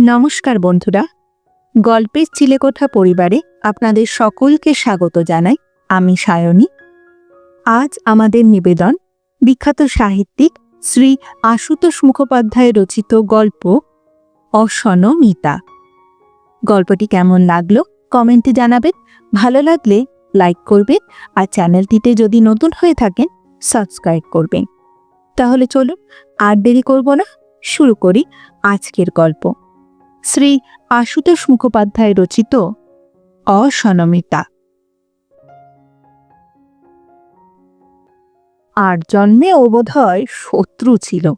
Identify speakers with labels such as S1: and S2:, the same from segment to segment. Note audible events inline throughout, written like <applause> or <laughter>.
S1: নমস্কার বন্ধুরা। গল্পের চিলেকোঠা পরিবারে আপনাদের সকলকে স্বাগত জানাই আমি সায়নী। আজ আমাদের নিবেদন বিখ্যাত সাহিত্যিক শ্রী আশুতোষ মুখোপাধ্যায় রচিত গল্প অসনমিতা গল্পটি কেমন লাগল কমেন্টে জানাবেন। ভালো লাগলে লাইক করবেন আর চ্যানেলটিতে যদি নতুন হয়ে থাকেন, সাবস্ক্রাইব করবেন। তাহলে চলুন আর দেরি করব না, শুরু করি আজকের গল্প। শ্রী আশুতোষ মুখোপাধ্যায় রচিত অসনমিতা আর জন্মে ও শত্রু ছিল।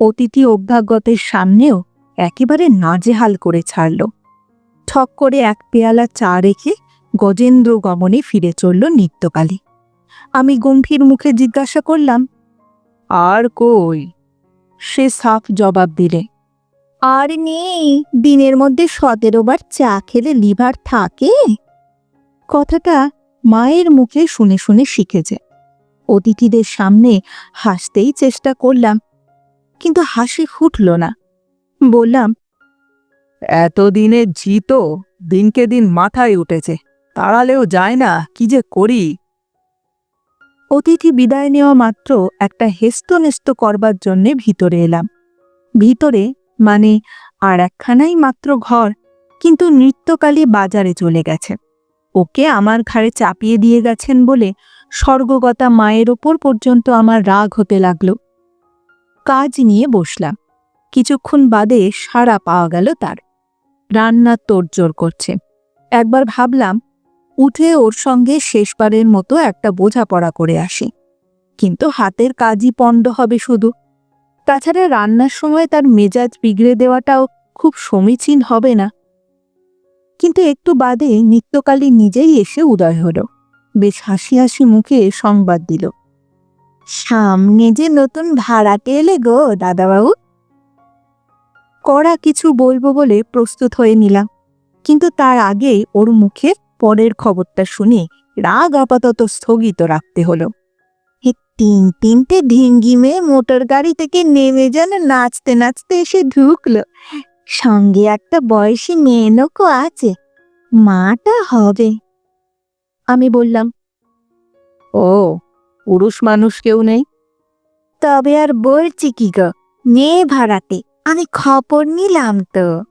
S1: অতিথি অভ্যাগতের সামনেও একেবারে নাজেহাল করে ছাড়ল। ঠক করে এক পেয়ালা চা রেখে গজেন্দ্র গমনে ফিরে চলল নিত্যকালী। আমি গম্ভীর মুখে জিজ্ঞাসা করলাম, আর কই? সে সাফ জবাব দিলে আর নেই দিনের মধ্যে সতেরো বার চা খেলে লিভার থাকে? কথাটা মায়ের মুখে শুনে শুনে শিখেছে। অতিথিদের সামনে হাসতেই চেষ্টা করলাম কিন্তু হাসি ফুটল না। বললাম
S2: এতদিনের জিত দিনকে দিন মাথায় উঠেছে তাড়ালেও যায় না কি যে করি?
S1: অতিথি বিদায় নেওয়া মাত্র একটা হেস্তনেস্ত করবার জন্যে ভিতরে এলাম। ভিতরে মানে আর একখানাই মাত্র ঘর, কিন্তু নৃত্যকালী বাজারে চলে গেছে। ওকে আমার ঘাড়ে চাপিয়ে দিয়ে গেছেন বলে স্বর্গগতা মায়ের ওপর পর্যন্ত আমার রাগ হতে লাগল। কাজ নিয়ে বসলাম। কিছুক্ষণ বাদে সাড়া পাওয়া গেল তার। রান্নার তোড়জোড় করছে। একবার ভাবলাম, উঠে ওর সঙ্গে শেষবারের মতো একটা বোঝাপড়া করে আসি। কিন্তু হাতের কাজই পণ্ড হবে শুধু। তাছাড়া রান্নার সময় তার মেজাজ বিগড়ে দেওয়াটাও খুব সমীচীন হবে না। কিন্তু একটু বাদে নিত্যকালী নিজেই এসে উদয় হলো। বেশ হাসি হাসি মুখে সংবাদ দিল। সামনে যে নতুন ভাড়াটে এলে গো, দাদাবাবু। কড়া কিছু বলব বলে প্রস্তুত হয়ে নিলাম। কিন্তু তার আগেই ওর মুখে পরের খবরটা শুনে রাগ আপাতত স্থগিত রাখতে হলো। তিন তিনটে ঢিঙ্গি মেয়ে মোটর গাড়ি থেকে নেমে যেন নাচতে নাচতে এসে ঢুকলো। সঙ্গে একটা বয়সী মেয়ে লোকও আছে। মাটা হবে। আমি বললাম
S2: ও পুরুষ মানুষ কেউ নেই?
S1: তবে আর বলছি কি গো মেয়ে ভাড়াতে। আমি খবর নিলাম তো।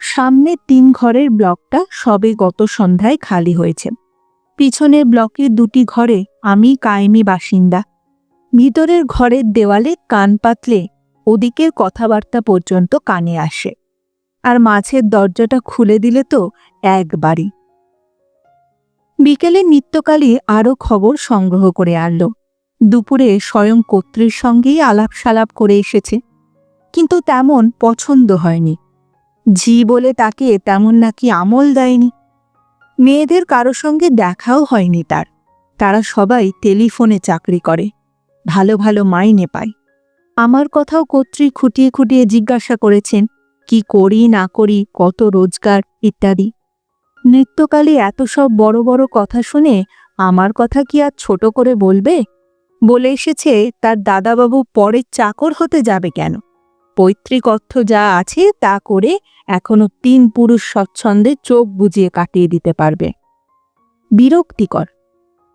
S1: সামনের তিন ঘরের ব্লকটা সবে গত সন্ধ্যায় খালি হয়েছে। পিছনের ব্লকের দুটি ঘরে আমি কায়েমি বাসিন্দা। ভিতরের ঘরের দেওয়ালে কান পাতলে ওদিকের কথাবার্তা পর্যন্ত কানে আসে। আর মাছের দরজাটা খুলে দিলে তো একবারই। বিকেলে নিত্যকালী আরও খবর সংগ্রহ করে আনল। দুপুরে স্বয়ং কর্ত্রীর সঙ্গেই আলাপ সালাপ করে এসেছে। কিন্তু তেমন পছন্দ হয়নি। ঝি বলে তাকে তেমন নাকি আমল দেয়নি। মেয়েদের কারও সঙ্গে দেখাও হয়নি তার। তারা সবাই টেলিফোনে চাকরি করে। ভালো ভালো মাইনে পায়। আমার কথাও কর্ত্রী খুঁটিয়ে খুঁটিয়ে জিজ্ঞাসা করেছেন, কি করি না করি, কত রোজগার, ইত্যাদি। নৃত্যকালে এত সব বড় বড় কথা শুনে আমার কথা কি আর ছোট করে বলবে? বলে এসেছে, তার দাদাবাবু পরের চাকর হতে যাবে কেন? পৈতৃক অর্থ যা আছে তা করে এখনও তিন পুরুষ স্বচ্ছন্দে চোখ বুজিয়ে কাটিয়ে দিতে পারবে। বিরক্তিকর।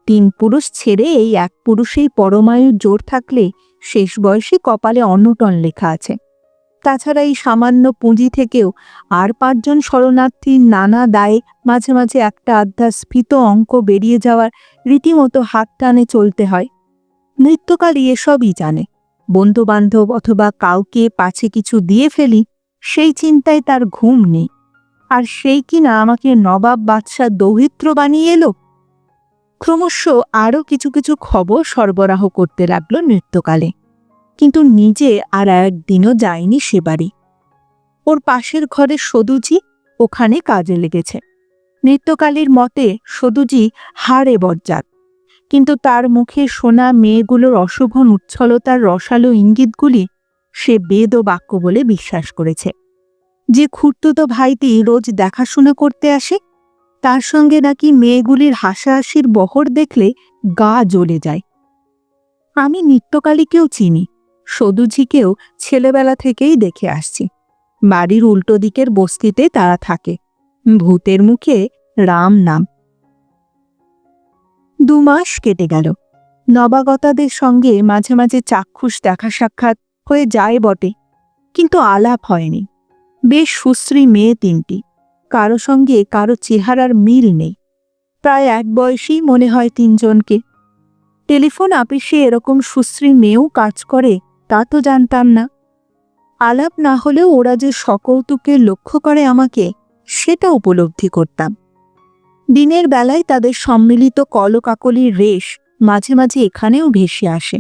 S1: তিন পুরুষ ছেড়ে এই এক পুরুষেই পরমায়ুর জোর থাকলে শেষ বয়সে কপালে অন্নটন লেখা আছে। তাছাড়া এই সামান্য পুঁজি থেকেও আর পাঁচজন শরণার্থীর নানা দায়ে মাঝে মাঝে একটা আধ্যা স্ফীত অঙ্ক বেরিয়ে যাওয়ার রীতিমতো হাত টানে চলতে হয়। নৃত্যকালী এসবই জানে। বন্ধুবান্ধব অথবা কাউকে পাছে কিছু দিয়ে ফেলি, সেই চিন্তায় তার ঘুম নেই। আর সেই কিনা আমাকে নবাব বাদশাহ দৌহিত্র বানিয়ে এলো? ক্রমশ আরও কিছু কিছু খবর সরবরাহ করতে লাগল নৃত্যকালে। কিন্তু নিজে আর একদিনও যায়নি সে বাড়ি। ওর পাশের ঘরে সদুজি ওখানে কাজে লেগেছে। নৃত্যকালীর মতে সদুজি হাড়ে বজ্জাত। কিন্তু তার মুখে শোনা মেয়েগুলোর অশোভন উচ্ছলতার রসালো ইঙ্গিতগুলি সে বেদ ও বাক্য বলে বিশ্বাস করেছে। যে খুঁড়তুতো ভাইটি রোজ দেখাশোনা করতে আসে তার সঙ্গে নাকি মেয়েগুলির হাসাহাসির বহর দেখলে গা জ্বলে যায়। আমি নিত্যকালীকেও চিনি সদুঝিকেও ছেলেবেলা থেকেই দেখে আসছি। বাড়ির উল্টো দিকের বস্তিতে তারা থাকে, ভূতের মুখে রাম নাম। দু মাস কেটে গেল। নবাগতাদের সঙ্গে মাঝে মাঝে চাক্ষুষ দেখা সাক্ষাৎ হয়ে যায় বটে, কিন্তু আলাপ হয়নি। বেশ সুশ্রী মেয়ে তিনটি। কারও সঙ্গে কারও চেহারার মিল নেই। প্রায় এক বয়সেই মনে হয় তিনজনকে। টেলিফোন আপিসে এরকম সুশ্রী মেয়েও কাজ করে, তা তো জানতাম না। আলাপ না হলেও ওরা যে সকৌতুকে লক্ষ্য করে আমাকে, সেটা উপলব্ধি করতাম। দিনের বেলায় তাদের সম্মিলিত কলকাকলির রেশ মাঝে মাঝে এখানেও ভেসে আসে।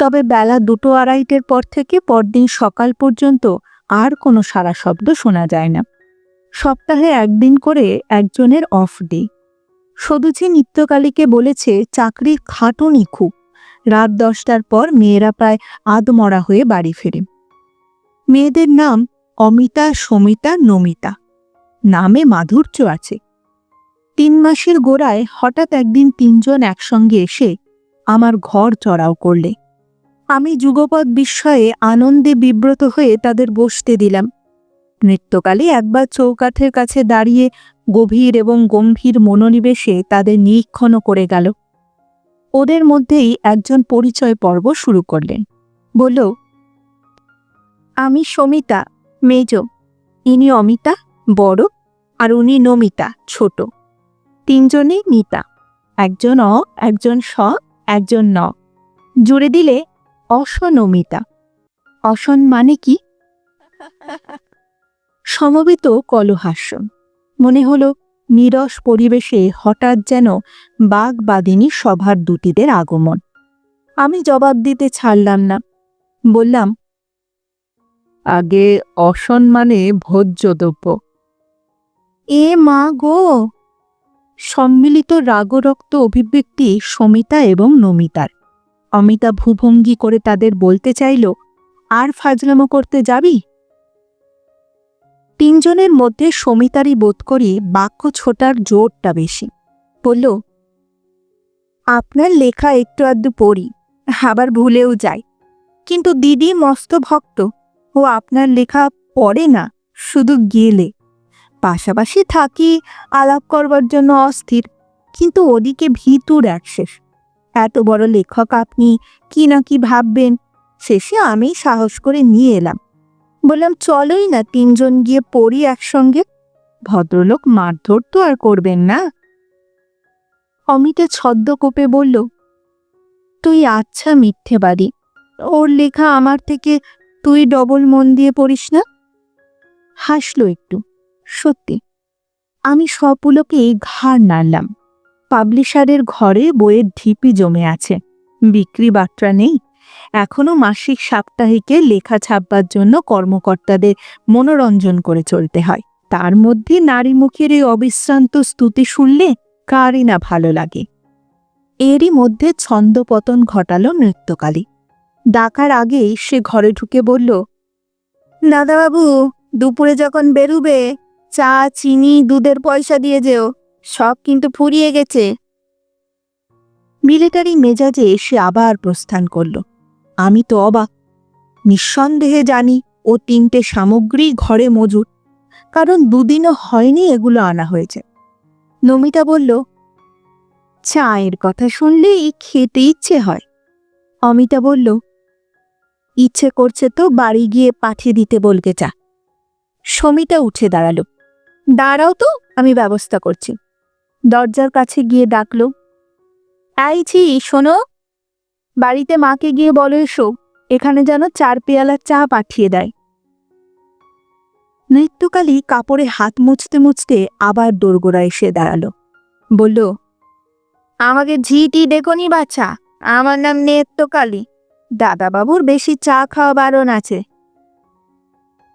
S1: তবে বেলা দুটো আড়াইটের পর থেকে পরদিন সকাল পর্যন্ত আর কোনো সারা শব্দ শোনা যায় না। সপ্তাহে একদিন করে একজনের অফ ডে সদুচি নিত্যকালীকে বলেছে, চাকরির খাটুনি খুব। রাত দশটার পর মেয়েরা প্রায় আদমরা হয়ে বাড়ি ফেরে। মেয়েদের নাম অমিতা, সমিতা, নমিতা। নামে মাধুর্য আছে। তিন মাসের গোড়ায় হঠাৎ একদিন তিনজন একসঙ্গে এসে আমার ঘর চড়াও করলে। আমি যুগপৎ বিস্ময়ে আনন্দে বিব্রত হয়ে তাদের বসতে দিলাম। নৃত্যকালে একবার চৌকাঠের কাছে দাঁড়িয়ে গভীর এবং গম্ভীর মনোনিবেশে তাদের নিরীক্ষণও করে গেল। ওদের মধ্যেই একজন পরিচয় পর্ব শুরু করলেন। বলল, আমি সমিতা, মেজ। ইনি অমিতা, বড়। আর উনি নমিতা, ছোট। তিনজনেই মিতা। একজন অ, একজন স, একজন ন। জুড়ে দিলে অসনমিতা। অসন মানে কি? সমবেত কলহাস্য। মনে হলো নিরস পরিবেশে হঠাৎ যেন বাঘবাদিনী সভার দুটিদের আগমন। আমি জবাব দিতে ছাড়লাম না। বললাম
S2: আগে অসম্মানে ভোজ্য দ্রব্য
S1: এ মা গো! সম্মিলিত রাগরক্ত অভিব্যক্তি সমিতা এবং নমিতার। অমিতা ভূভঙ্গি করে তাদের বলতে চাইল আর ফাজলামো করতে যাবি? তিনজনের মধ্যে সমিতারই বোধ করি বাক্য ছোটার জোরটা বেশি। বলল, আপনার লেখা একটু আধটু পড়ি, আবার ভুলেও যাই। কিন্তু দিদি মস্ত ভক্ত, ও আপনার লেখা পড়ে না, শুধু গেলে। পাশাপাশি থাকি, আলাপ করবার জন্য অস্থির, কিন্তু ওদিকে ভিতুর অ্যাক্সেস এত বড় লেখক আপনি কি না কি ভাববেন, শেষে আমি সাহস করে নিয়ে এলাম। বললাম, চলোই না, তিনজন গিয়ে পড়ি একসঙ্গে। ভদ্রলোক মারধর তো আর করবেন না। অমিতে ছদ্ম কোপে বলল, তুই আচ্ছা মিথ্যে বাড়ি ওর লেখা আমার থেকে তুই ডবল মন দিয়ে পড়িস না? হাসলো একটু, সত্যি, আমি সবগুলোকে ঘাড় নাড়লাম। পাবলিশারের ঘরে বইয়ের ঢিপি জমে আছে। বিক্রি বাট্রা নেই। এখনও মাসিক সাপ্তাহিকে লেখা ছাপবার জন্য কর্মকর্তাদের মনোরঞ্জন করে চলতে হয়। তার মধ্যে নারী মুখের এই অবিশ্রান্ত স্তুতি শুনলে কারই না ভালো লাগে। এরই মধ্যে ছন্দপতন ঘটালো নৃত্যকালী। ডাকার আগেই সে ঘরে ঢুকে বলল দাদাবাবু দুপুরে যখন বেরুবে, চা, চিনি, দুধের পয়সা দিয়ে যেও, সব কিন্তু ফুরিয়ে গেছে। মিলিটারি মেজাজে এসে আবার প্রস্থান করল। আমি তো অবাক। নিঃসন্দেহে জানি ও তিনটে সামগ্রী ঘরে মজুর, কারণ দুদিনও হয়নি এগুলো আনা হয়েছে। নমিতা বলল, চায়ের কথা শুনলেই খেতে ইচ্ছে হয়। অমিতা বলল, ইচ্ছে করছে তো বাড়ি গিয়ে পাঠিয়ে দিতে বলকে চা সমিতা উঠে দাঁড়াল, দাঁড়াও তো, আমি ব্যবস্থা করছি। দরজার কাছে গিয়ে ডাকলো আইছি শোনো। বাড়িতে মাকে গিয়ে বলো এসো, এখানে যেন চার পেয়ালা চা পাঠিয়ে দেয়। নৃত্যকালী কাপড়ে হাত মুছতে মুছতে আবার দোরগোড়া এসে দাঁড়াল। বলল, আমাকে ঝিটি ডেকনি বাচ্চা আমার নাম নেত্যকালী। দাদাবাবুর বেশি চা খাওয়া বারণ আছে।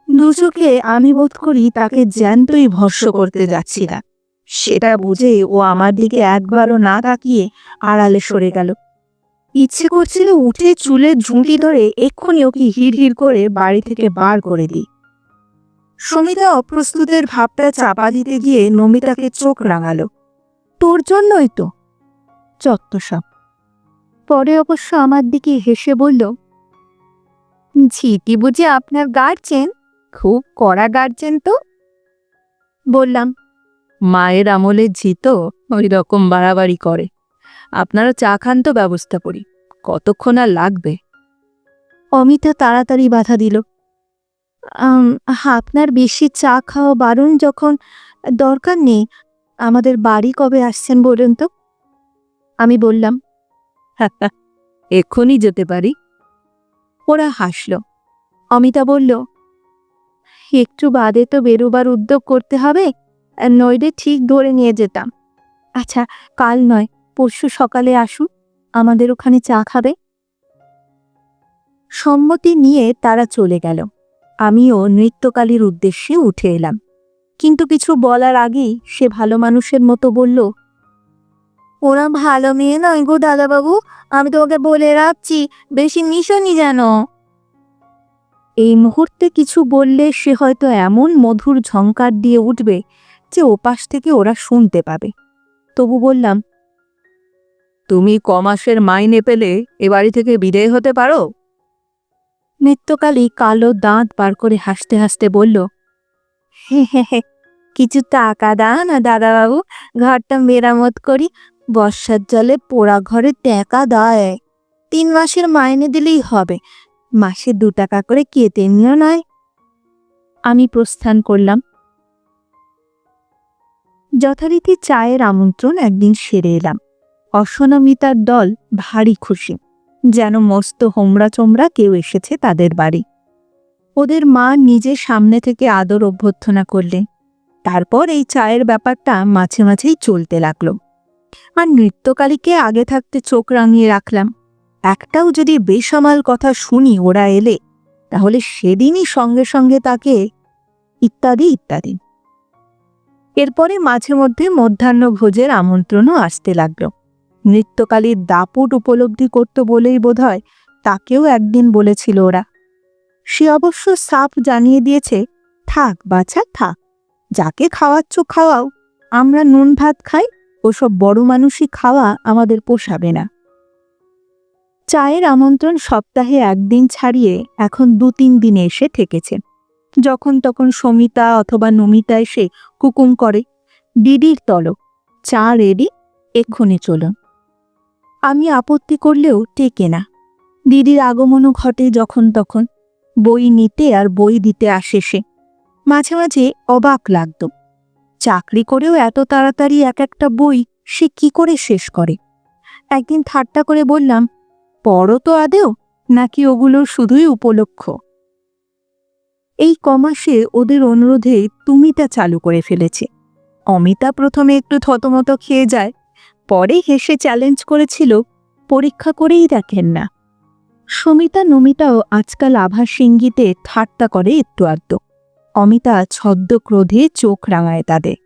S1: দুচোখে আমি বোধ করি তাকে জ্যান্তই ভস্য করতে যাচ্ছি না। সেটা বুঝে ও আমার দিকে একবারও না তাকিয়ে আড়ালে সরে গেল। ইচ্ছে করছিল উঠে চুলে ঝুঁকি ধরে এক্ষুনি ওকে হিড় হিড় করে বাড়ি থেকে বার করে দিই। সমিতা অপ্রস্তুতের ভাবটা চাপা দিতে গিয়ে নমিতাকে চোখ রাঙালো। তোর জন্যই তো। চত্ব সব। পরে অবশ্য আমার দিকে হেসে বলল ঝিটি বুঝে আপনার গার্জেন? খুব কড়া গার্জেন তো? বললাম,
S2: মায়ের আমলে জিতো ওই রকম বাড়াবাড়ি করে। আপনারা চা খান তো ব্যবস্থা করি। কতক্ষণ আর লাগবে?
S1: অমিতা তাড়াতাড়ি বাধা দিল। আপনার বেশি চা খাওয়া বারণ যখন দরকার নেই আমাদের বাড়ি কবে আসছেন বলুন তো? আমি বললাম <laughs>
S2: এক্ষুনি যেতে পারি।
S1: ওরা হাসল। অমিতা বলল একটু বাদে তো বেরোবার উদ্যোগ করতে হবে নইলে ঠিক ধরে নিয়ে যেতাম। আচ্ছা কাল নয় পরশু সকালে আসুন, আমাদের ওখানে চা খাবে। সম্মতি নিয়ে তারা চলে গেল। আমিও নৃত্যকালীর উদ্দেশ্যে উঠে এলাম। কিন্তু কিছু বলার আগেই সে ভালো মানুষের মতো বলল, ওরা ভালো মেয়ে নয় গো দাদাবাবু, আমি তোমাকে বলে রাখছি, বেশি মিশনি যেন। এই মুহূর্তে কিছু বললে সে হয়তো এমন মধুর ঝংকার দিয়ে উঠবে যে ওপাশ থেকে ওরা শুনতে পাবে। তবু বললাম
S2: তুমি কমাসের মাইনে পেলে এ বাড়ি থেকে বিদেয় হতে পারো?
S1: নৃত্যকালী কালো দাঁত বার করে হাসতে হাসতে বলল হে হে হে কিছু টাকা দাও না দাদাবাবু ঘরটা মেরামত করি বর্ষার জলে পোড়া ঘরে টাকা দেয়। তিন মাসের মাইনে দিলেই হবে মাসে দু টাকা করে কেটে নিও নয়। আমি প্রস্থান করলাম। যথারীতি চায়ের আমন্ত্রণ একদিন সেরে এলাম। অসনমিতার দল ভারী খুশি। যেন মস্ত হোমরা চোমরা কেউ এসেছে তাদের বাড়ি। ওদের মা নিজে সামনে থেকে আদর অভ্যর্থনা করলে। তারপর এই চায়ের ব্যাপারটা মাঝে মাঝেই চলতে লাগল। আর নৃত্যকালীকে আগে থাকতে চোখ রাঙিয়ে রাখলাম। একটাও যদি বেসামাল কথা শুনি ওরা এলে, তাহলে সেদিনই সঙ্গে সঙ্গে তাকে ইত্যাদি ইত্যাদি। এরপরে মাঝে মধ্যে মধ্যাহ্ন ভোজের আমন্ত্রণও আসতে লাগল। নৃত্যকালীর দাপট উপলব্ধি করত বলেই বোধহয় তাকেও একদিন বলেছিল ওরা। সে অবশ্য সাফ জানিয়ে দিয়েছে, থাক বাছা, থাক। যাকে খাওয়াচ্ছ খাওয়াও। আমরা নুন ভাত খাই, ওসব বড় মানুষই খাওয়া আমাদের পোষাবে না। চায়ের আমন্ত্রণ সপ্তাহে একদিন ছাড়িয়ে এখন দু তিন দিনে এসে ঠেকেছে যখন তখন সমিতা অথবা নমিতা এসে কুকুম করে ডিডির তলক চা রেডি এক্ষুনি চলুন। আমি আপত্তি করলেও টেকে না। দিদির আগমনও ঘটে যখন তখন। বই নিতে আর বই দিতে আসে সে। মাঝে মাঝে অবাক লাগত। চাকরি করেও এত তাড়াতাড়ি এক একটা বই সে কি করে শেষ করে? একদিন ঠাট্টা করে বললাম, পড়ো তো আদেও, নাকি ওগুলো শুধুই উপলক্ষ? এই কমাসে ওদের অনুরোধে তুমিটা চালু করে ফেলেছে। অমিতা প্রথমে একটু থতমত খেয়ে যায় পরে হেসে চ্যালেঞ্জ করেছিল, পরীক্ষা করেই দেখেন না। সমিতা, নমিতাও আজকাল আভাস ইঙ্গিতে ঠাট্টা করে একটু আধটু। অমিতা ছদ্ম ক্রোধে চোখ রাঙায় তাদের।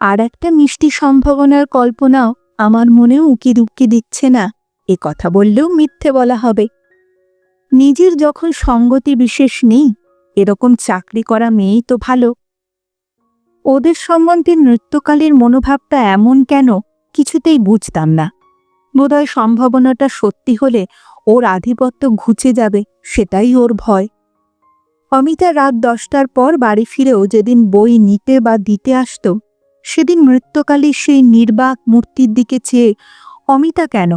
S1: আর একটা মিষ্টি সম্ভাবনার কল্পনাও আমার মনেও উকি দুক্কি দিচ্ছে না, এ কথা বললেও মিথ্যে বলা হবে। নিজের যখন সঙ্গতি বিশেষ নেই, এরকম চাকরি করা মেয়েই তো ভালো। ওদের সম্বন্ধে নৃত্যকালীর মনোভাবটা এমন কেন? কিছুতেই বুঝতাম না। বোধহয় সম্ভাবনাটা সত্যি হলে ওর আধিপত্য ঘুচে যাবে সেটাই ওর ভয়। অমিতা রাত দশটার পর বাড়ি ফিরেও যেদিন বই নিতে বা দিতে আসতো সেদিন নৃত্যকালীর সেই নির্বাক মূর্তির দিকে চেয়ে অমিতা কেন?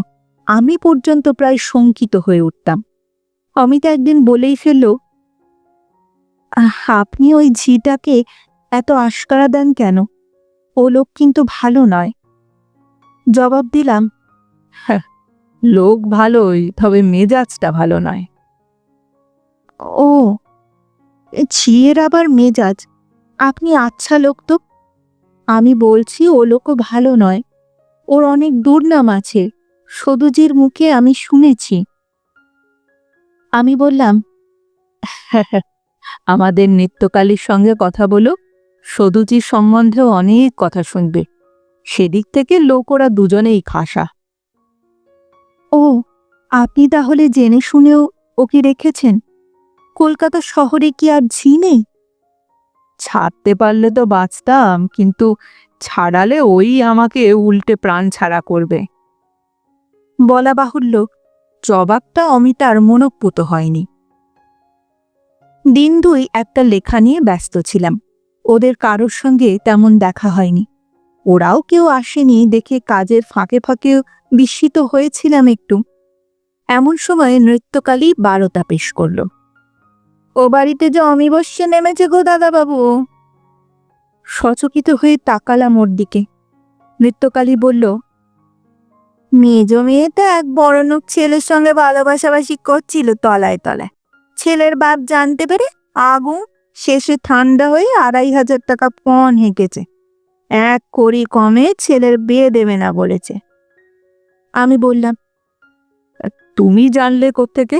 S1: আমি পর্যন্ত প্রায় শঙ্কিত হয়ে উঠতাম। অমিতা একদিন বলেই ফেলল "আহ, আপনি ওই ঝিটাকে এত আশকারা দেন কেন? ও লোক কিন্তু ভালো নয়। জবাব দিলাম
S2: লোক ভালোই, তবে মেজাজটা ভালো নয়।
S1: ও, এ ঝিয়ের আবার মেজাজ? আপনি আচ্ছা লোক তো? আমি বলছি ও লোকও ভালো নয়, ওর অনেক দুর্নাম আছে, সদুজির মুখে আমি শুনেছি। আমি বললাম
S2: আমাদের নিত্যকালীর সঙ্গে কথা বলো, সদুজির সম্বন্ধেও অনেক কথা শুনবে। সেদিক থেকে লোক ওরা দুজনেই খাসা।
S1: ও আপনি তাহলে জেনে শুনেও ওকে রেখেছেন? কলকাতা শহরে কি আর ঝি নেই?
S2: ছাড়তে পারলে তো বাঁচতাম কিন্তু ছাড়ালে ওই আমাকে উল্টে প্রাণ ছাড়া করবে।
S1: বলা বাহুল্য জবাবটা অমিতার মনঃপুত হয়নি। দিন দুই একটা লেখা নিয়ে ব্যস্ত ছিলাম। ওদের কারোর সঙ্গে তেমন দেখা হয়নি। ওরাও কেউ আসেনি দেখে কাজের ফাঁকে ফাঁকে বিস্মিত হয়েছিলাম একটু। এমন সময় নৃত্যকালী বারোটা পেশ করল। ও বাড়িতে যে অমিবস্য নেমেছে গো দাদাবাবু? সচকিত হয়ে তাকালাম ওর দিকে। নৃত্যকালী বলল মেজ মেয়েটা এক বড়লোক ছেলের সঙ্গে ভালোবাসাবাসি করছিল তলায় তলায়। ছেলের বাপ জানতে পেরে আগুন, শেষে ঠান্ডা হয়ে আড়াই হাজার টাকা পণ হেঁকেছে। এক কড়ি কমে ছেলের বিয়ে দেবে না বলেছে। আমি বললাম, তুমি জানলে কোত্থেকে?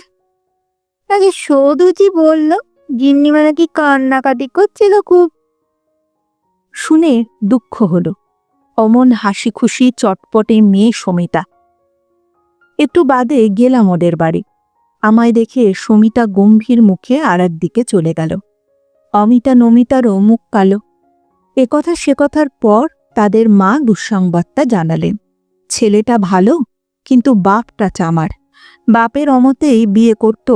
S1: আগে সৌদুজি বলল, গিন্নিমা নাকি কান্নাকাটি করছিল খুব। শুনে দুঃখ হলো। অমন হাসি খুশি চটপটে মেয়ে সমিতা। একটু বাদে গেলাম ওদের বাড়ি। আমায় দেখে সমিতা গম্ভীর মুখে আর দিকে চলে গেল। অমিতা নমিতারও মুখ কালো। একথা সে কথার পর তাদের মা দুঃসংবাদটা জানালেন। ছেলেটা ভালো, কিন্তু বাপটা চামার। বাপের অমতেই বিয়ে করত,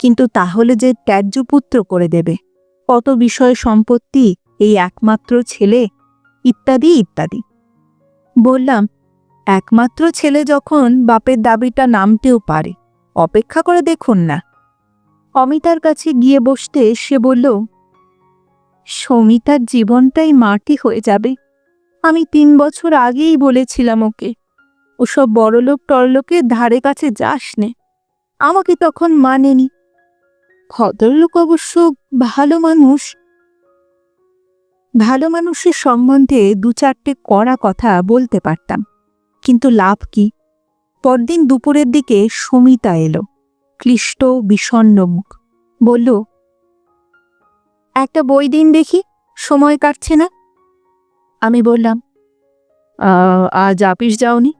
S1: কিন্তু তাহলে যে ত্যায্যপুত্র করে দেবে? কত বিষয় সম্পত্তি এই একমাত্র ছেলে? ইত্যাদি ইত্যাদি। বললাম, একমাত্র ছেলে যখন বাপের দাবিটা নামতেও পারে, অপেক্ষা করে দেখুন না। অমিতার কাছে গিয়ে বসতে সে বলল সমিতার জীবনটাই মাটি হয়ে যাবে। আমি তিন বছর আগেই বলেছিলাম ওকে, ওসব বড়লোক টরলোকের ধারে কাছে যাস নে। আমাকে তখন মানেনি ভদ্রলোক অবশ্য ভালো মানুষ। ভালো মানুষের সম্বন্ধে দু চারটে কড়া কথা বলতে পারতাম। কিন্তু লাভ কি? পরদিন দুপুরের দিকে সমিতা এলো, ক্লিষ্ট, বিষণ্ণ মুখ। বলল একটা বই দিন দেখি সময় কাটছে না। আমি বললাম আজ আপিস যাওনি?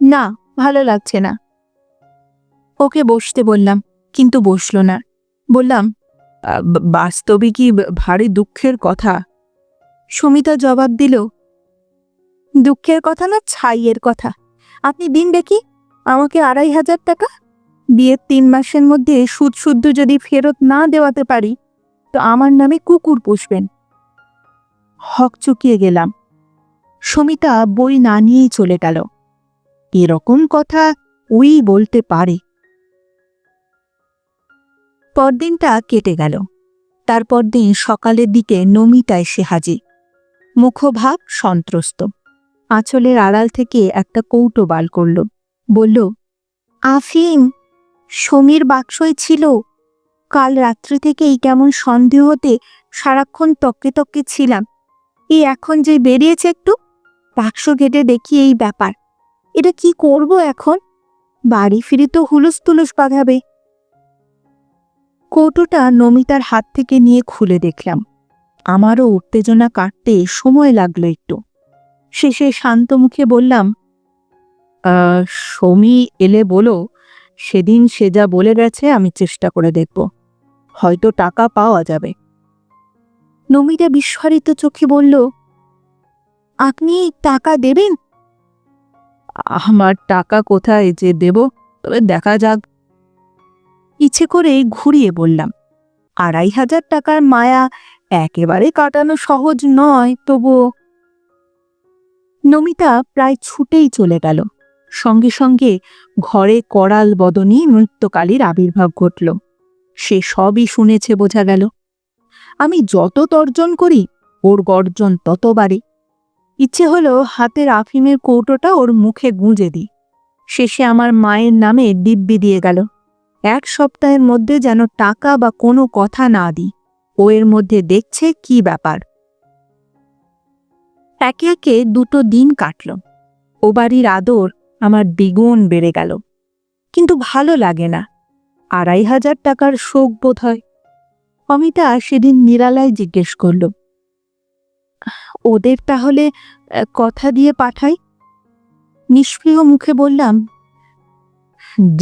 S1: না ভালো লাগছে না। ওকে বসতে বললাম কিন্তু বসল না। বললাম "আহ, বাস্তবে কি ভারী দুঃখের কথা? সুমিতা জবাব দিল দুঃখের কথা না ছাইয়ের কথা। আপনি দিন দেখি আমাকে আড়াই হাজার টাকা বিয়ের তিন মাসের মধ্যে সুদ শুদ্ধ যদি ফেরত না দেওয়াতে পারি তো আমার নামে কুকুর পুষবেন। হক চুকিয়ে গেলাম। সমিতা বই না নিয়েই চলে গেল। এরকম কথা ওই বলতে পারে। পরদিনটা কেটে গেল। তারপর দিন সকালের দিকে নমিতা এসে হাজির। মুখভাব সন্ত্রস্ত। আঁচলের আড়াল থেকে একটা কৌটো বাল করল। বলল, আফিম, সমীর বাক্সই ছিল কাল রাত্রি থেকেই কেমন সন্দেহ হতে সারাক্ষণ তককে তককে ছিলাম। এই এখন যে বেরিয়েছে একটু বাক্স ঘেটে দেখি এই ব্যাপার। এটা কি করব এখন? বাড়ি ফিরে তো হুলুস তুলুস বাঁধাবে। কৌটোটা নমিতার হাত থেকে নিয়ে খুলে দেখলাম। আমারও উত্তেজনা কাটতে সময় লাগল একটু। শেষে শান্ত মুখে বললাম "আহ, সমী এলে বলো সেদিন সে যা বলে গেছে আমি চেষ্টা করে দেখব। হয়তো টাকা পাওয়া যাবে। নমিতা বিস্ফারিত চোখে বলল, আপনি টাকা দেবেন? আমার টাকা কোথায় যে দেব, তবে দেখা যাক। ইচ্ছে করে ঘুরিয়ে বললাম, আড়াই হাজার টাকার মায়া একেবারে কাটানো সহজ নয় তবুও নমিতা প্রায় ছুটেই চলে গেল। সঙ্গে সঙ্গে ঘরে করাল বদনী নৃত্যকালীর আবির্ভাব ঘটল। সে সবই শুনেছে বোঝা গেল। আমি যত তর্জন করি, ওর গর্জন তত বাড়ে। ইচ্ছে হলো হাতের আফিমের কৌটোটা ওর মুখে গুঁজে দিই। শেষে আমার মায়ের নামে দিব্যি দিয়ে গেল। এক সপ্তাহের মধ্যে যেন টাকা বা কোনো কথা না দিই। ও এর মধ্যে দেখছে কি ব্যাপার। একে একে দুটো দিন কাটল। ও বাড়ির আদর আমার দ্বিগুণ বেড়ে গেল। কিন্তু ভালো লাগে না। আড়াই হাজার টাকার শোক বোধ হয়। অমিতা সেদিন নিরালায় জিজ্ঞেস করল, ওদের তাহলে কথা দিয়ে পাঠাই? নিষ্প্রিয় মুখে বললাম,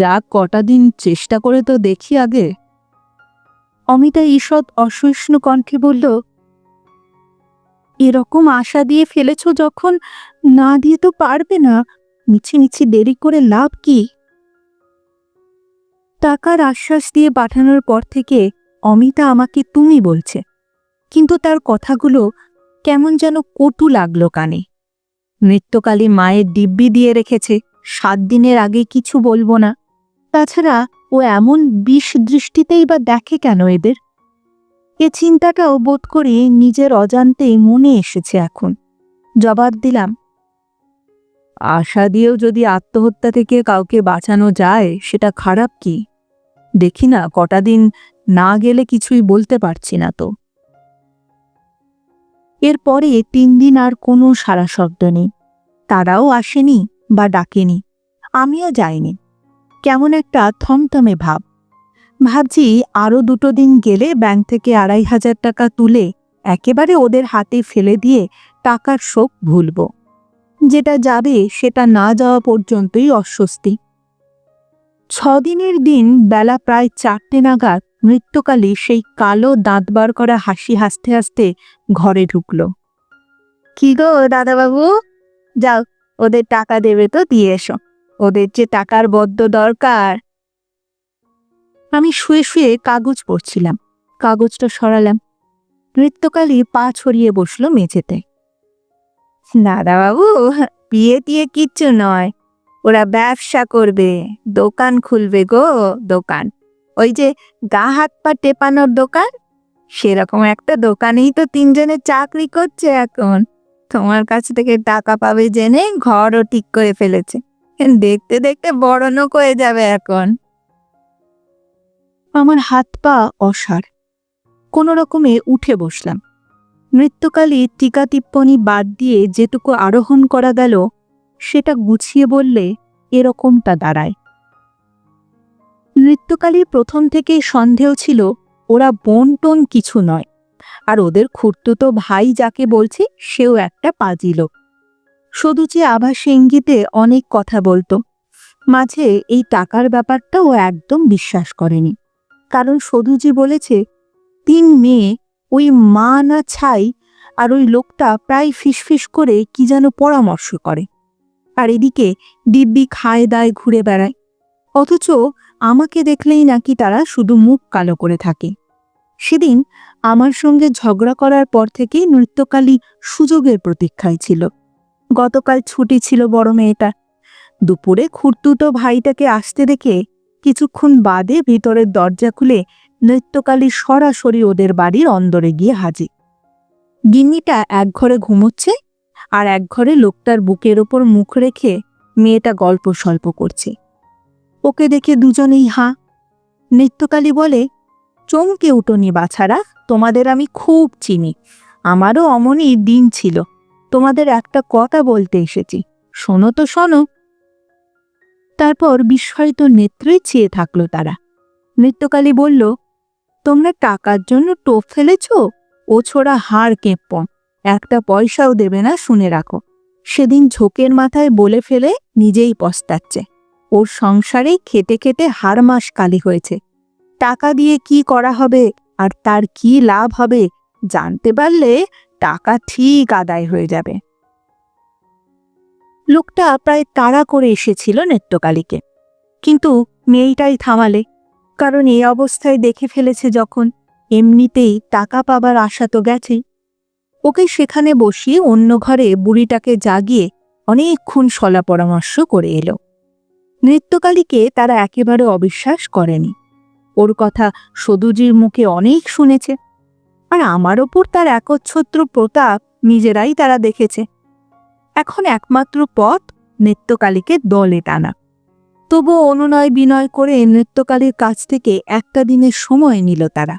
S1: যা কটা দিন চেষ্টা করে তো দেখি আগে। অমিতা ঈষৎ অসহিষ্ণু কণ্ঠে বলল, এরকম আশা দিয়ে ফেলেছ যখন, না দিয়ে তো পারবে না। মিছি মিছি দেরি করে লাভ কি? টাকার আশ্বাস দিয়ে পাঠানোর পর থেকে অমিতা আমাকে তুমি বলছে। কিন্তু তার কথাগুলো কেমন যেন কটু লাগল কানে। নৃত্যকালী মায়ের দিব্যি দিয়ে রেখেছে, সাত দিনের আগে কিছু বলব না। তাছাড়া ও এমন বিষ দৃষ্টিতেই বা দেখে কেন এদের? এ চিন্তাটাও বোধ করি নিজের অজান্তেই মনে এসেছে এখন। জবাব দিলাম,
S2: আশা দিয়েও যদি আত্মহত্যা থেকে কাউকে বাঁচানো যায়, সেটা খারাপ কি? দেখি না, কটা দিন না গেলে কিছুই বলতে পারছি না তো।
S1: এরপরে তিন দিন আর কোনো সারা শব্দ নেই। তারাও আসেনি বা ডাকেনি। আমিও যাইনি। কেমন একটা থমথমে ভাব। ভাবছি আরও দুটো দিন গেলে ব্যাংক থেকে আড়াই হাজার টাকা তুলে একেবারে ওদের হাতে ফেলে দিয়ে টাকার শোক ভুলব। যেটা যাবে সেটা না যাওয়া পর্যন্তই অস্বস্তি। ছদিনের দিন বেলা প্রায় চারটে নাগাদ নৃত্যকালী সেই কালো দাঁত বার করা হাসি হাসতে হাসতে ঘরে ঢুকল। কি গো দাদাবাবু? যাও, ওদের টাকা দেবে তো, দিয়ে এসো। ওদের যে টাকার বদ্ধ দরকার। আমি শুয়ে শুয়ে কাগজ পড়ছিলাম। কাগজটা সরালাম। নৃত্যকালী পা ছড়িয়ে বসল মেঝেতে। দাদাবাবু, বিয়ে দিয়ে কিচ্ছু নয়। ওরা ব্যবসা করবে, দোকান খুলবে গো, দোকান। ওই যে গা হাত পা টেপানোর দোকান? সেরকম একটা দোকানেই তো তিনজনে চাকরি করছে এখন। তোমার কাছ থেকে টাকা পাবে জেনে ঘরও ঠিক করে ফেলেছে। দেখতে দেখতে বড় হয়ে যাবে এখন। আমার হাত পা অসার কোনো রকমে উঠে বসলাম। নৃত্যকালী টিকা টিপ্পনি বাদ দিয়ে যেটুকু আরোহণ করা গেল সেটা গুছিয়ে বললে এরকমটা দাঁড়ায়। নৃত্যকালীর প্রথম থেকেই সন্দেহ ছিল, ওরা বোন টোন কিছু নয়। আর ওদের খুঁড়তুতো ভাই যাকে বলছে, সেও একটা পাজি লোক। সদুচি আভাসে ইঙ্গিতে অনেক কথা বলতো। মাঝে এই টাকার ব্যাপারটা ও একদম বিশ্বাস করেনি। কারণ সদুজি বলেছে, তিন মেয়ে, ওই মা না ছাই, আর ওই লোকটা প্রায় ফিসফিস করে কি যেন পরামর্শ করে। আর এদিকে দিব্যি খায় দায় ঘুরে বেড়ায়। অথচ আমাকে দেখলেই নাকি তারা শুধু মুখ কালো করে থাকে। সেদিন আমার সঙ্গে ঝগড়া করার পর থেকেই নৃত্যকালী সুযোগের প্রতীক্ষায় ছিল। গতকাল ছুটি ছিল বড় মেয়েটার দুপুরে খুঁড়তুতো ভাইটাকে আসতে দেখে কিছুক্ষণ বাদে ভিতরের দরজা খুলে নৃত্যকালী সরাসরি ওদের বাড়ির অন্দরে গিয়ে হাজির। গিন্নিটা এক ঘরে ঘুমোচ্ছে আর এক ঘরে লোকটার বুকের ওপর মুখ রেখে মেয়েটা গল্প স্বল্প করছে। ওকে দেখে দুজনেই হা। নৃত্যকালী বলে, চমকে উঠোনি বাছারা, তোমাদের আমি খুব চিনি। আমারও অমনই দিন ছিল। তোমাদের একটা কথা বলতে এসেছি। শোনো তো, শোনো। তারপর বিস্ময়িত নেত্রে চেয়ে থাকল তারা। নৃত্যকালী বলল, তোমরা টাকার জন্য টোপ ফেলেছ? ও ছোড়া হাড় কেঁপন একটা পয়সাও দেবে না, শুনে রাখো। সেদিন ঝোঁকের মাথায় বলে ফেলে নিজেই পস্তাচ্ছে। ওর সংসারেই খেতে খেতে হাড় মাস কালি হয়েছে। টাকা দিয়ে কি করা হবে আর তার কি লাভ হবে জানতে পারলে টাকা ঠিক আদায় হয়ে যাবে। লোকটা প্রায় তাড়া করে এসেছিল নেত্যকালীকে। কিন্তু মেয়েটাই থামালে, কারণ এই অবস্থায় দেখে ফেলেছে যখন। এমনিতেই টাকা পাবার আশা তো গেছেই। ওকে সেখানে বসিয়ে অন্য ঘরে বুড়িটাকে জাগিয়ে অনেকক্ষণ সলা পরামর্শ করে এলো। নৃত্যকালীকে তারা একেবারে অবিশ্বাস করেনি। ওর কথা সদুজির মুখে অনেক শুনেছে। আর আমার ওপর তার একচ্ছত্র প্রতাপ নিজেরাই তারা দেখেছে। এখন একমাত্র পথ নৃত্যকালীকে দলে টানা। তবু অনুনয় বিনয় করে নৃত্যকালীর কাছ থেকে একটা দিনের সময় নিল তারা।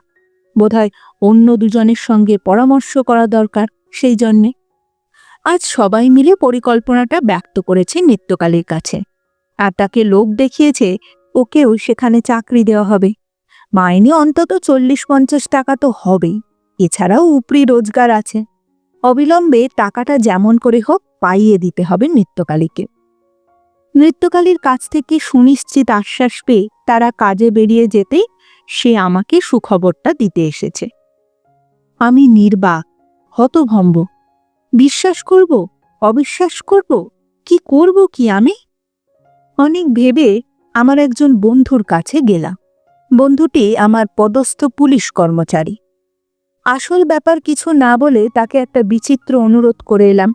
S1: বোধহয় অন্য দুজনের সঙ্গে পরামর্শ করা দরকার সেই জন্যে। আজ সবাই মিলে পরিকল্পনাটা ব্যক্ত করেছে নৃত্যকালীর কাছে। আর তাকে লোক দেখিয়েছে, ওকেও সেখানে চাকরি দেওয়া হবে। মাইনে অন্তত চল্লিশ পঞ্চাশ টাকা তো হবেই, এছাড়াও উপরি রোজগার আছে। অবিলম্বে টাকাটা যেমন করে হোক পাইয়ে দিতে হবে নৃত্যকালীকে। নৃত্যকালীর কাছ থেকে সুনিশ্চিত আশ্বাস পেয়ে তারা কাজে বেরিয়ে যেতেই সে আমাকে সুখবরটা দিতে এসেছে। আমি নির্বাক, হতভম্ব। বিশ্বাস করব? অবিশ্বাস করব? কি করব কি আমি? অনেক ভেবে আমার একজন বন্ধুর কাছে গেলাম। বন্ধুটি আমার পদস্থ পুলিশ কর্মচারী। আসল ব্যাপার কিছু না বলে তাকে একটা বিচিত্র অনুরোধ করে এলাম।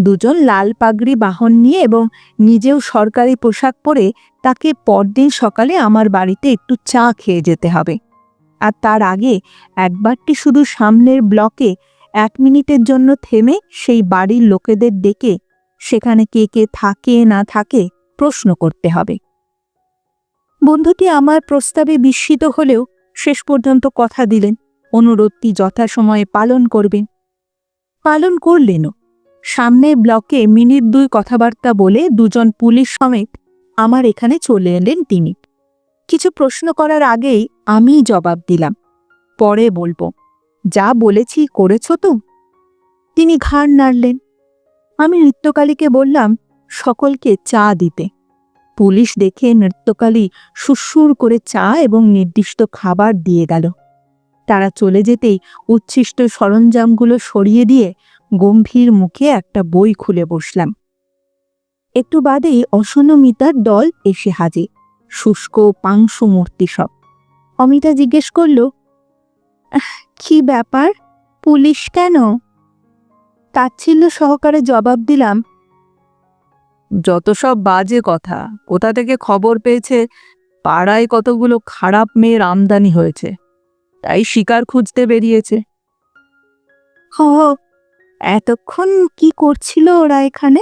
S1: দুজন লাল পাগড়ি বাহন নিয়ে এবং নিজেও সরকারি পোশাক পরে তাকে পরদিন সকালে আমার বাড়িতে একটু চা খেয়ে যেতে হবে। আর তার আগে একবারটি শুধু সামনের ব্লকে এক মিনিটের জন্য থেমে সেই বাড়ির লোকেদের ডেকে সেখানে কে কে থাকে, না থাকে প্রশ্ন করতে হবে। বন্ধুটি আমার প্রস্তাবে বিস্মিত হলেও শেষ পর্যন্ত কথা দিলেন, অনুরোধটি যথাসময়ে পালন করবেন। পালন করলেনও। সামনের ব্লকে মিনিট দুই কথাবার্তা বলে দুজন পুলিশ সমেত আমার এখানে চলে এলেন তিনি। কিছু প্রশ্ন করার আগেই আমি জবাব দিলাম। পরে বলব, যা বলেছি করেছ তো? তিনি ঘাড় নাড়লেন। আমি নৃত্যকালীকে বললাম, সকলকে চা দিতে। পুলিশ দেখে নৃত্যকালী সুসুর করে চা এবং নির্দিষ্ট খাবার দিয়ে গেল। তারা চলে যেতেই উচ্ছিষ্ট সরঞ্জামগুলো সরিয়ে দিয়ে গম্ভীর মুখে একটা বই খুলে বসলাম। একটু বাদেই অসনমিতার দল এসে হাজির। শুষ্ক পাংশু মূর্তি সব। অমিতা জিজ্ঞেস করল "আহ, কি ব্যাপার? পুলিশ কেন? তাচ্ছিল্য সহকারে জবাব দিলাম
S2: যত সব বাজে কথা কোথা থেকে খবর পেয়েছে? পাড়ায় কতগুলো খারাপ মেয়ের আমদানি হয়েছে তাই শিকার খুঁজতে বেরিয়েছে।
S1: হ এতক্ষণ কি করছিল ওরা এখানে?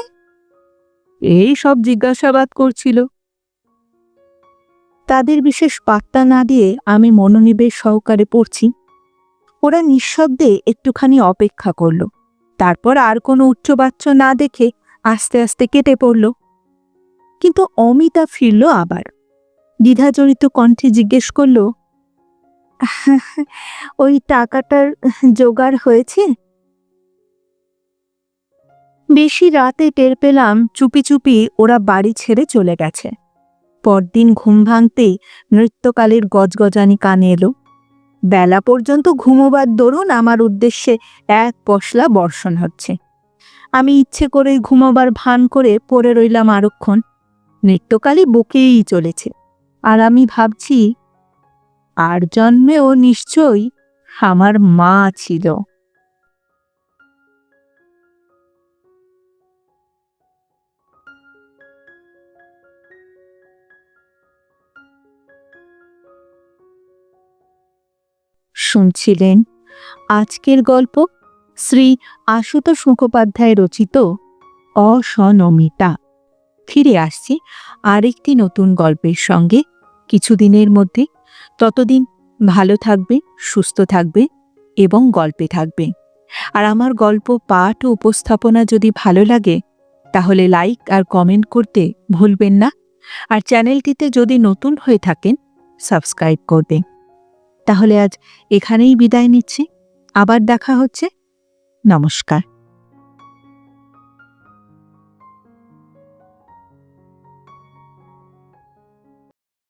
S2: এই সব জিজ্ঞাসাবাদ করছিল।
S1: তাদের বিশেষ পাত্তা না দিয়ে আমি মনোনিবেশ সহকারে পড়ছি। ওরা নিঃশব্দে একটুখানি অপেক্ষা করল। তারপর আর কোনো উচ্চবাচ্য না দেখে আস্তে আস্তে কেটে পড়ল। কিন্তু অমিতা ফিরল আবার। দ্বিধাজড়িত কণ্ঠে জিজ্ঞেস করল ওই টাকাটার জোগাড় হয়েছে? বেশি রাতে টের পেলাম চুপি চুপি ওরা বাড়ি ছেড়ে চলে গেছে। পরদিন ঘুম ভাঙতেই নৃত্যকালের গজগজানি কানে এলো। বেলা পর্যন্ত ঘুমোবার দরুন আমার উদ্দেশ্যে এক পশলা বর্ষণ হচ্ছে। আমি ইচ্ছে করে ঘুমোবার ভান করে পড়ে রইলাম আরক্ষণ। নৃত্যকালী বকেই চলেছে। আর আমি ভাবছি, আর জন্মেও নিশ্চয়ই আমার মা ছিল। শুনছিলেন। আজকের গল্প শ্রী আশুতোষ মুখোপাধ্যায় রচিত অসনমিতা। ফিরে আসছি আরেকটি নতুন গল্পের সঙ্গে। কিছুদিনের মধ্যে। ততদিন ভালো থাকবে, সুস্থ থাকবে এবং গল্পে থাকবে। আর আমার গল্প, পাঠ ও উপস্থাপনা যদি ভালো লাগে, তাহলে লাইক আর কমেন্ট করতে ভুলবেন না। আর চ্যানেলটিতে যদি নতুন হয়ে থাকেন, সাবস্ক্রাইব করবেন। তাহলে আজ এখানেই বিদায় নিচ্ছি। আবার দেখা হচ্ছে। নমস্কার।